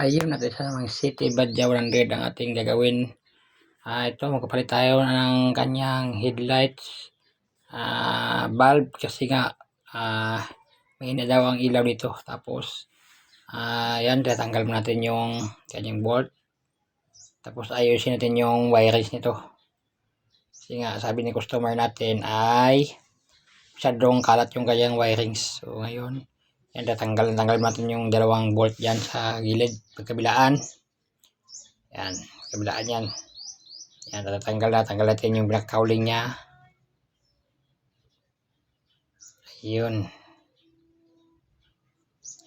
Ayun, natin sa mga City Badja 100 ang ating gagawin. Ah, ito, magpapalit tayo ng kanyang headlights ah bulb kasi nga ah mahina daw ang ilaw nito. Tapos, ah yan, tatanggal mo natin yung kanyang bolt. Tapos, ayusin natin yung wirings nito. Kasi nga, sabi ni customer natin ay masyadong kalat yung kanyang wirings. So, ngayon, yan, tatanggal, tanggal natin yung dalawang bolt yan sa gilid, pagkabilaan. Yan, kabilaan yan. Yan, tatanggal na, tanggal natin yung black cowling niya. Ayun.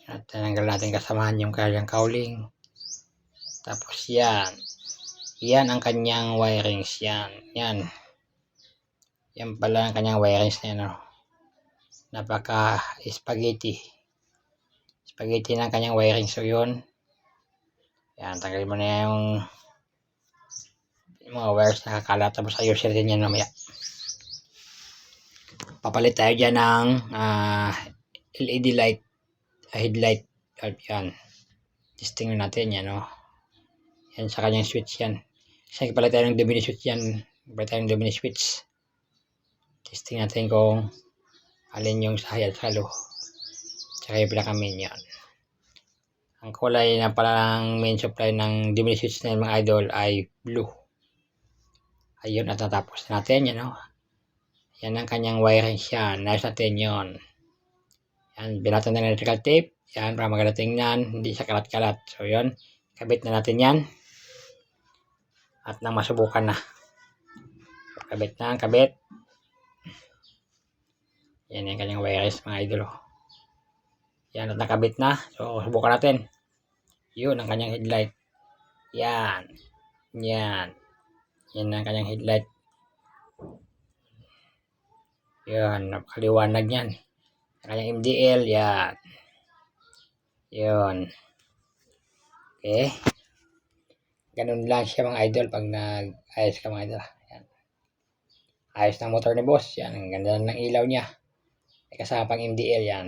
At tanggal natin kasamahan yung kanyang cowling. Tapos yan. Yan ang kanyang wirings. Yan. Yan. Yan pala ang kanyang wirings na yan. Oh. Napaka spaghetti. Spaghetti ng kanyang wiring. So yun. Yan. Tanggalin mo na yung yung mga wires na kakalat. Tapos ayusin natin yan mamaya. Papalit tayo dyan ng ah, LED light. ah, headlight. Bulb yan. Testing natin yan. Oh. Yan sa kanyang switch yan. Kasi papalit tayo ng domino switch yan. Papalit tayo ng domino switch. Testing natin kung alin yung sa high at sa. Tsaka yung pinaka main yan. Ang kulay na pala ng main supply ng domino switch na mga idol ay blue. Ayun at natapos natin yan. Oh. Yan ang kanyang wiring siya. Nice natin yun. Yan, binatan na ng electrical tape. Yan, para maganda tingnan. Hindi siya kalat-kalat. So, yun. Kabit na natin yan. At nang masubukan na. Kabit na, kabit. Yan yung kanyang wires, mga idol. oh. Yan, at nakabit na. So, subukan natin. Yun, ang kanyang headlight. Yan. Yan. Yan ang kanyang headlight. Yan, napakaliwanag yan. Ang kanyang MDL, yan. Yun. Okay. Ganun lang siya mga idol pag nag-ayos ka mga idol. Yan. Ayos ng motor ni boss. Yan, ang ganda ng ilaw niya. May kasama pang MDL yan.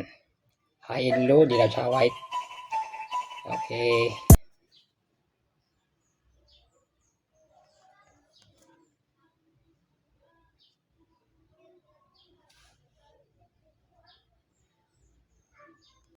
High and low, dilaw sa white. Okay.